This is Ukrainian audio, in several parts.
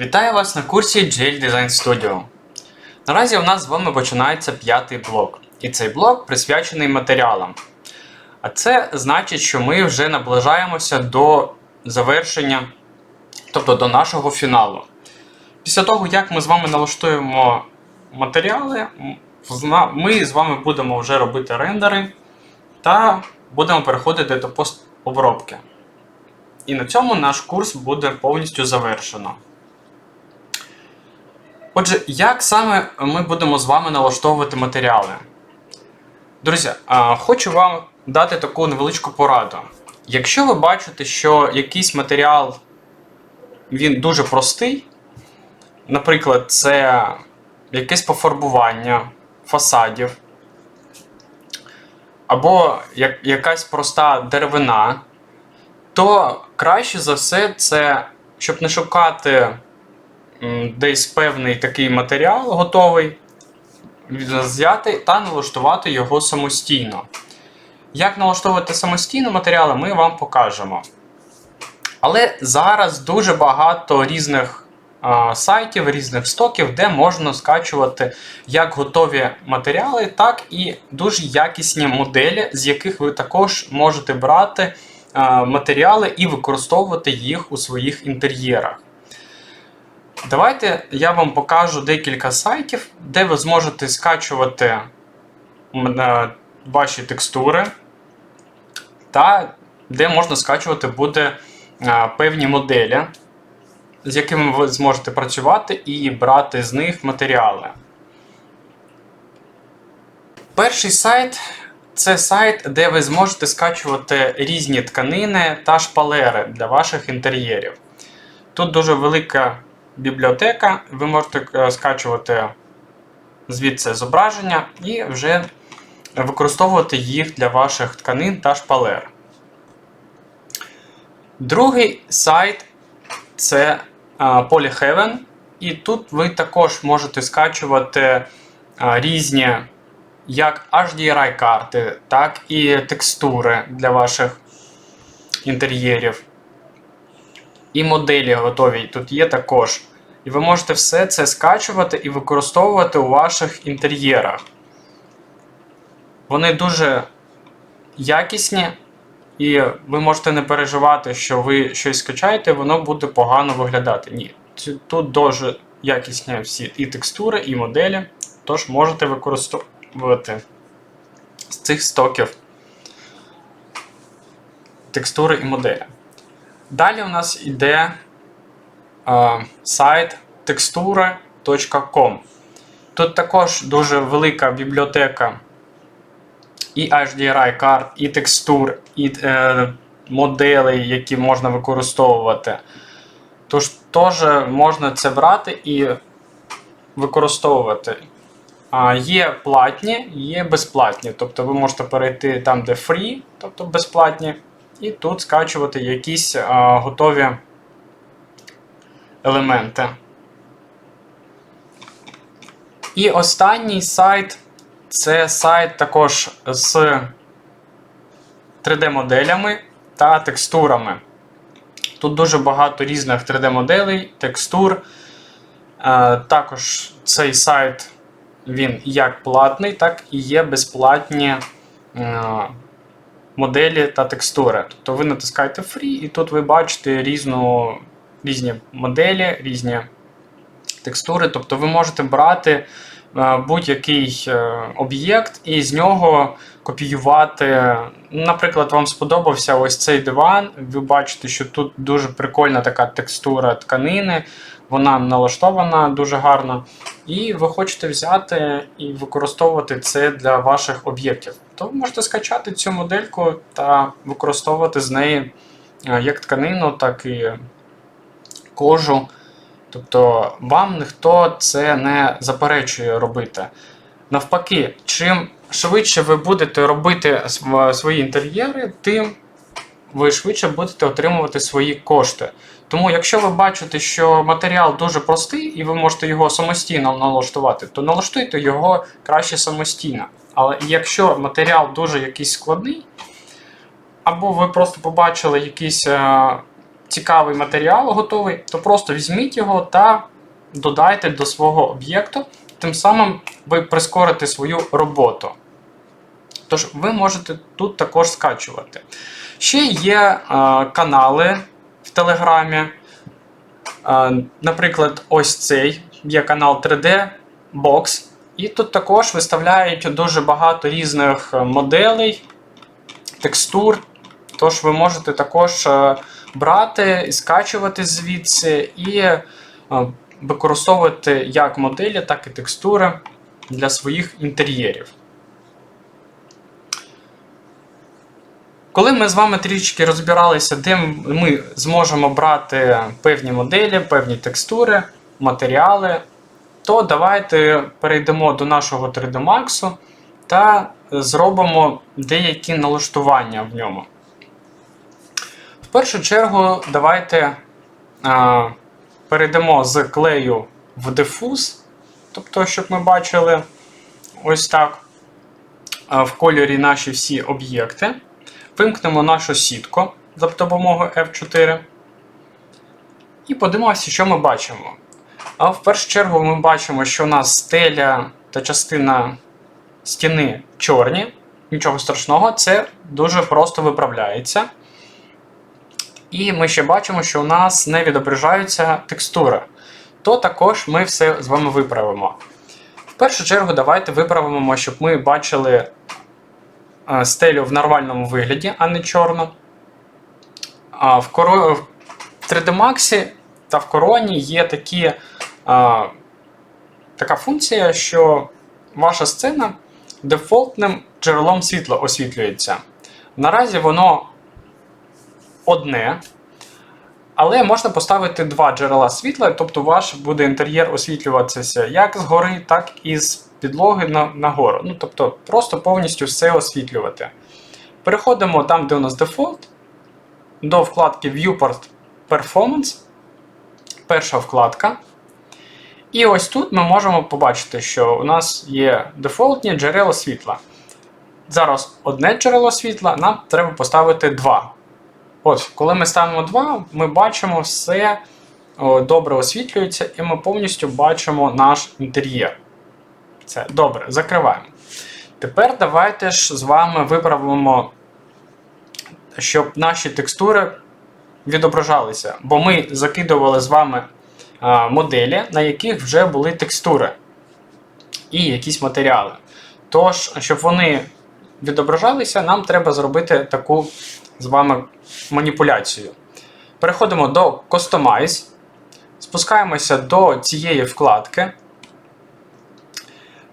Вітаю вас на курсі GL Design Studio. Наразі у нас з вами починається п'ятий блок, і цей блок присвячений матеріалам. А це значить, що ми вже наближаємося до завершення, тобто до нашого фіналу. Після того, як ми з вами налаштуємо матеріали, ми з вами будемо вже робити рендери та будемо переходити до постобробки. І на цьому наш курс буде повністю завершено. Отже, як саме ми будемо з вами налаштовувати матеріали? Друзі, хочу вам дати таку невеличку пораду. Якщо ви бачите, що якийсь матеріал він дуже простий, наприклад, це якесь пофарбування фасадів, або як, якась проста деревина, то краще за все це, щоб не шукати десь певний такий матеріал готовий, взяти та налаштувати його самостійно. Як налаштовувати самостійно матеріали, ми вам покажемо. Але зараз дуже багато різних а, сайтів, різних стоків, де можна скачувати як готові матеріали, так і дуже якісні моделі, з яких ви також можете брати а, матеріали і використовувати їх у своїх інтер'єрах. Давайте я вам покажу декілька сайтів, де ви зможете скачувати е, ваші текстури, та де можна скачувати буде е, певні моделі, з якими ви зможете працювати і брати з них матеріали. Перший сайт це сайт, де ви зможете скачувати різні тканини та шпалери для ваших інтер'єрів. Тут дуже велика бібліотека, ви можете е, скачувати звідси зображення і вже використовувати їх для ваших тканин та шпалер. Другий сайт це е, Polyheaven, і тут ви також можете скачувати е, різні як HDRI карти, так і текстури для ваших інтер'єрів. І моделі готові тут є також. І ви можете все це скачувати і використовувати у ваших інтер'єрах. Вони дуже якісні, і ви можете не переживати, що ви щось скачаєте, воно буде погано виглядати. Ні. Тут дуже якісні всі і текстури, і моделі. Тож можете використовувати з цих стоків текстури і моделі. Далі у нас йде сайт texture.com. Тут також дуже велика бібліотека і HDRI карт, і текстур, і е, моделей, які можна використовувати. Тож теж можна це брати і використовувати. А, є платні, є безплатні. Тобто ви можете перейти там, де free, тобто безплатні, і тут скачувати якісь а, готові елементи. І останній сайт це сайт також з 3D-моделями та текстурами. Тут дуже багато різних 3D-моделей, текстур. Е, Також цей сайт він як платний, так і є безплатні е, моделі та текстури. Тобто ви натискаєте Free, і тут ви бачите різну, різні моделі, різні текстури. Тобто ви можете брати е, будь-який е, об'єкт і з нього копіювати. Наприклад, вам сподобався ось цей диван. Ви бачите, що тут дуже прикольна така текстура тканини, вона налаштована дуже гарно. І ви хочете взяти і використовувати це для ваших об'єктів. То ви можете скачати цю модельку та використовувати з неї е, як тканину, так і кожу. Тобто вам ніхто це не заперечує робити. Навпаки, чим швидше ви будете робити свої інтер'єри, тим ви швидше будете отримувати свої кошти. Тому, якщо ви бачите, що матеріал дуже простий і ви можете його самостійно налаштувати, то налаштуйте його краще самостійно. Але якщо матеріал дуже якийсь складний, або ви просто побачили якийсь е, цікавий матеріал готовий, то просто візьміть його та додайте до свого об'єкту, тим самим ви прискорите свою роботу. Тож, ви можете тут також скачувати. Ще є е, канали в Телеграмі. Е, наприклад, ось цей є канал 3D Box. І тут також виставляють дуже багато різних моделей, текстур. Тож ви можете також е, брати і скачувати звідси і е, використовувати як моделі, так і текстури для своїх інтер'єрів. Коли ми з вами трішки розбиралися, де ми зможемо брати певні моделі, певні текстури, матеріали, то давайте перейдемо до нашого 3D Max та зробимо деякі налаштування в ньому. В першу чергу, давайте а, перейдемо з клею в дифуз, тобто, щоб ми бачили ось так а, в кольорі наші всі об'єкти. Вимкнемо нашу сітку за допомогою F4. І подивимося, що ми бачимо. А в першу чергу ми бачимо, що у нас стеля та частина стіни чорні. Нічого страшного, це дуже просто виправляється. І ми ще бачимо, що у нас не відображаються текстури. То також ми все з вами виправимо. В першу чергу, давайте виправимо, щоб ми бачили Е, стелю в нормальному вигляді, а не чорну. А в, в 3D Max та в короні є такі, а, така функція, що ваша сцена дефолтним джерелом світла освітлюється. Наразі воно одне. Але можна поставити два джерела світла, тобто ваш буде інтер'єр освітлюватися як згори, так і з підлоги на, нагору. Ну, Тобто просто повністю все освітлювати. Переходимо там, де у нас дефолт, до вкладки Viewport Performance. Перша вкладка. І ось тут ми можемо побачити, що у нас є дефолтні джерела світла. Зараз одне джерело світла, нам треба поставити два. От, Коли ми ставимо 2, ми бачимо все добре освітлюється, і ми повністю бачимо наш інтер'єр. Це добре, закриваємо. Тепер давайте ж з вами виправимо, щоб наші текстури відображалися. Бо ми закидували з вами моделі, на яких вже були текстури і якісь матеріали. Тож, щоб вони відображалися, нам треба зробити таку з вами маніпуляцію. Переходимо до Customize, спускаємося до цієї вкладки.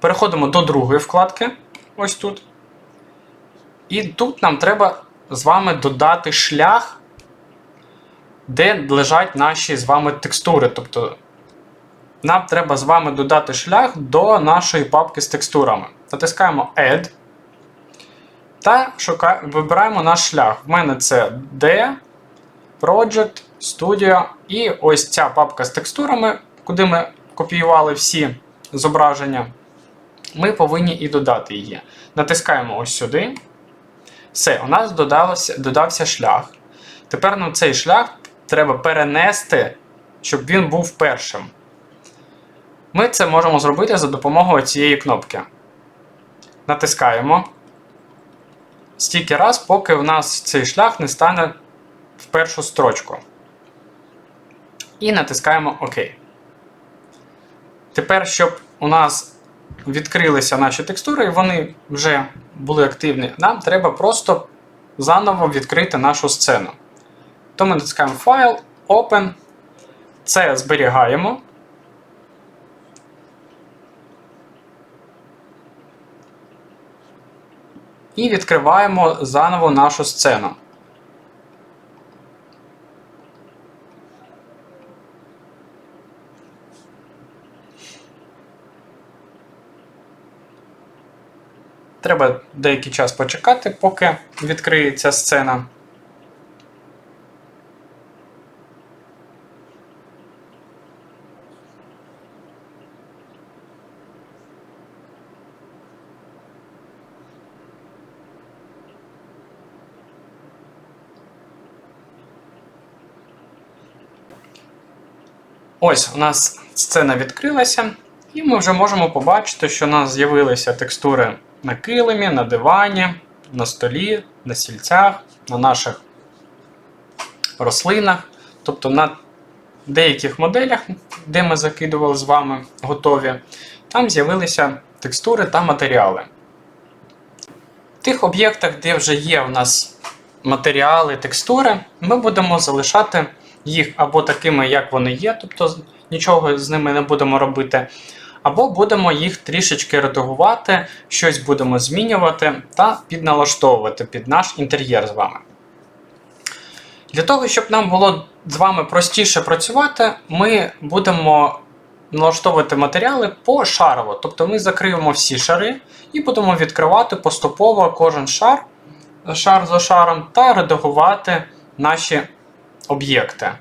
Переходимо до другої вкладки, ось тут. І тут нам треба з вами додати шлях, де лежать наші з вами текстури. Тобто, нам треба з вами додати шлях до нашої папки з текстурами. Натискаємо Add. Та шукаємо, вибираємо наш шлях. В мене це D, Project, Studio. І ось ця папка з текстурами, куди ми копіювали всі зображення. Ми повинні і додати її. Натискаємо ось сюди. Все, у нас додався, додався шлях. Тепер нам цей шлях треба перенести, щоб він був першим. Ми це можемо зробити за допомогою цієї кнопки. Натискаємо стільки раз, поки в нас цей шлях не стане в першу строчку. І натискаємо ОК. Тепер, щоб у нас відкрилися наші текстури, і вони вже були активні, нам треба просто заново відкрити нашу сцену. То ми натискаємо Файл, Open. Це зберігаємо. І відкриваємо заново нашу сцену. Треба деякий час почекати, поки відкриється сцена. Ось у нас сцена відкрилася, і ми вже можемо побачити, що у нас з'явилися текстури на килимі, на дивані, на столі, на стільцях, на наших рослинах. Тобто на деяких моделях, де ми закидували з вами готові, там з'явилися текстури та матеріали. В тих об'єктах, де вже є у нас матеріали, текстури, ми будемо залишати їх або такими, як вони є, тобто нічого з ними не будемо робити, або будемо їх трішечки редагувати, щось будемо змінювати та підналаштовувати під наш інтер'єр з вами. Для того, щоб нам було з вами простіше працювати, ми будемо налаштовувати матеріали пошарово. Тобто ми закриємо всі шари і будемо відкривати поступово кожен шар, шар за шаром, та редагувати наші об'єкти.